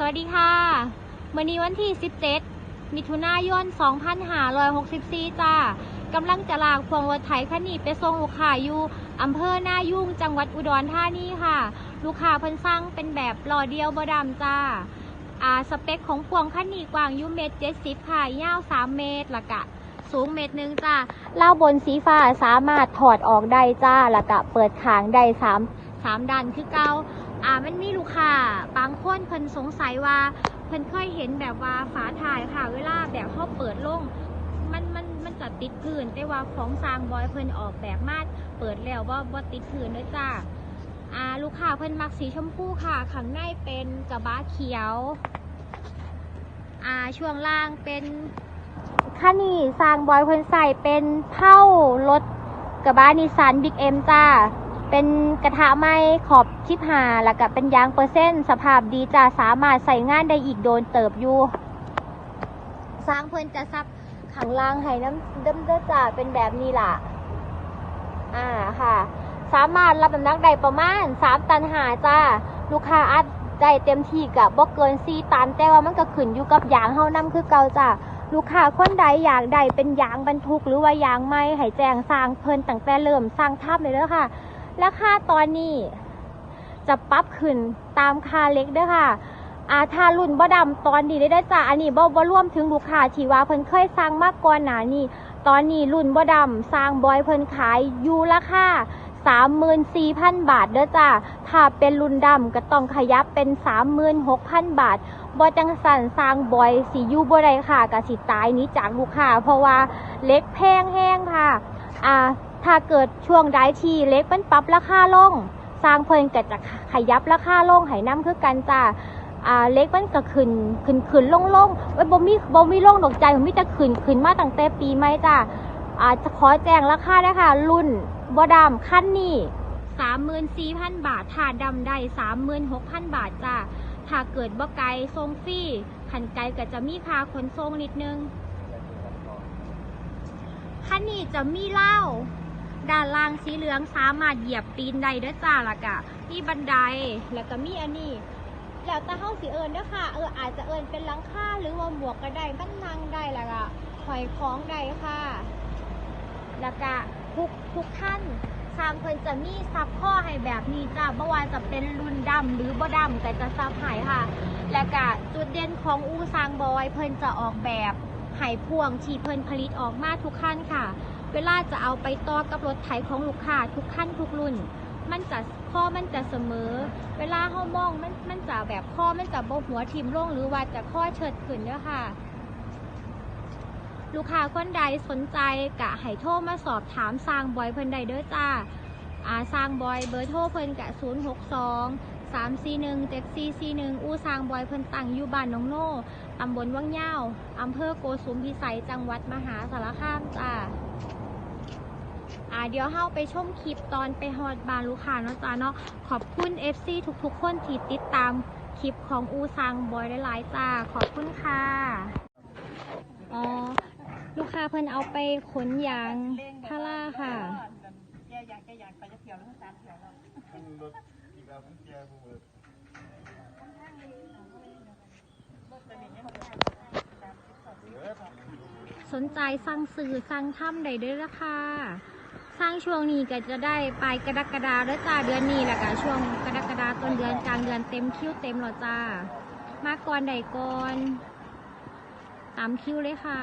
สวัสดีค่ะมื่อนี้วันที่ 17 มิถุนายน 2564 จ้ากำลังจะลากพวงรถไถคันนี้ไปส่งลูกค้าอยู่อำเภอหน้ายุ่งจังหวัดอุดรธานีค่ะ ลูกค้าเพิ่นสั่งเป็นแบบหล่อเดียวบดำจ้าอ่าสเปคของพวงคันนี้กว้างยูเมตรเจ็ดสิบค่ะยาวสามเมตรละกะ สูงเมตรหนึ่งจ้าเล่าบนสีฟ้าสามารถถอดออกได้จ้าละกะเปิดขางได้สามสามดันคือเก่า อ่ามันมีลูกค้าบางคนเพิ่นสงสัยว่า เพิ่นเคยเห็นแบบว่าฝาถ่ายค่ะ เวลาแบบเขาเปิดลงมันมันมันจะติดพื้นแต่ว่าของสร้างบอยเพิ่นออกแบบมาเปิดแล้วว่าว่าติดพื้นด้วยจ้าอ่าลูกค้าเพิ่นมักสีชมพูค่ะข้างในเป็นกระบะเขียวอ่าช่วงล่างเป็นคันนี้สร้างบอยเพิ่นใส่เป็นเผารถกระบะนิสสันบิ๊กเอ็มจ้า เป็นกระทะไม้ขอบชิบหาแล้วก็เป็นยางเปอร์เซ็นต์สภาพดีจ้าสามารถใส่งานได้อีกโดนเติบอยู่ สร้างเพิ่นจะซับขังล่างให้น้ำเดิมเด้อจ้าเป็นแบบนี้ล่ะ อ่าค่ะ สามารถรับน้ำหนักได้ประมาณ3ตันหาจ้าลูกค้าอัดได้เต็มที่กับบ่เกิน4ตัน แต่ว่ามันก็ขึ้นอยู่กับยางเฮานํคือเก่าจ้าลูกค้าคนใดอยากได้เป็นยางบรรทุกหรือว่ายางไม้ให้แจ้งสร้างเพิ่นตั้งแต่เริ่มสร้างทับเลยเด้อค่ะ ราคาตอนนี้ จะปรับขึ้นตามค่าเล็กเด้อค่ะอาถ้ารุ่นบ่ดำตอนนี้ได้ได้จ้าอันนี้บ่บ่รวมถึงลูกค้าที่ว่าเพิ่นเคยสั่งมาก่อนหนานี้ตอนนี้รุ่นบ่ดำสร้างบอยเพิ่นขายอยู่ราคา34,000 บาทเด้อจ้าถ้าเป็นรุ่นดำก็ต้องขยับเป็น 36,000 บาทบ่จังสั่นสร้างบอยสิอยู่บ่ได้ค่ะก็สิตายนี้จากลูกค้าเพราะว่าเล็กแพงแห้งค่ะ อ่า ถ้าเกิดช่วงใดที่เล็กมันปรับราคาลง สร้างเพิ่นก็จะขยับราคาลงให้นํคือกันจ้าเล็กมันก็ขึ้นขึ้นขึ้นลงลงไว้บ่มีบ่มีลงดอกใจผมมีแต่ขึ้นขึ้นมาตั้งแต่ปีใหม่จ้าอาจะขอแจ้งราคาได้ค่ะ รุ่นบ่ดำคันนี้34,000บาทถ้าดำได้36,000บาทจ้าถ้าเกิดบ่ไกลส่งฟรีคันไกลก็จะมีค่าขนส่งนิดนึงคันนี้จะมีเหล้า ด้านล่างสีเหลืองสามารถเหยียบตีนได้ด้อจ้าละกะมีบันไดแล้วก็มีอันนี้แล้วแต่เฮาสิเอิญด้อค่ะ เอออาจจะเอิญเป็นหลังคาหรือว่าหมวกก็ได้มันนั่งได้ล้วก็หอยของได้ค่ะแล้วก็ทุกทุกท่านทางเพิ่นจะมีซับข้อให้แบบนี้จ้าเมื่อวานจะเป็นรุ่นดำหรือบ่ดำก็จะซับให้ค่ะ แล้วก็จุดเด่นของอูซางบอย เพิ่นจะออกแบบไห้พวงที่เพิ่นผลิตออกมาทุกขั้นค่ะ เวลาจะเอาไปต่อกับรถไถของลูกค้าทุกขั้นทุกรุ่น มันจะข้อมันจะเสมอ เวลาเฮามองมันมันจะแบบข้อมันจะบ่หัวทิ่มลงหรือว่าจะข้อเชิดขึ้นเด้อค่ะ ลูกค้าคนใดสนใจกะให้โทรมาสอบถามสร้างบอยเพิ่นใดเด้อจ้าอาสร้างบอยเบอร์โทรเพิ่นกะ062 341 7441 อู้สร้างบอยเพิ่นตั้งอยู่บ้านหนองโน่ ตำบลวังยาว อำเภอโกสุมพิสัย จังหวัดมหาสารคามจ้า อ่าเดี๋ยวเฮาไปชมคลิปตอนไปฮอดบานลูกค้าเนาะจ้าเนาะขอบคุณ FC ทุกๆ คนที่ติดตามคลิปของอูซังบอยหลายๆจ้าขอบคุณค่ะอ๋อลูกค้าเพิ่นเอาไปขนยางพาราค่ะแกอยากแกอยากไปจะเที่ยวแล้วสามเที่ยวแล้วมันรถอีกแล้วมันแก่บ่เบิดสนใจสั่งสื่อสั่งทำได้เด้วยราคา สร้างช่วงนี้ก็จะได้ปลายกรกฎาเด้อจ้าเดือนนี้แหละก็ช่วงกรกฎาต้นเดือนกลางเดือนเต็มคิวเต็มหรอจ้า มาก่อนใดก่อนตามคิวเลยค่ะ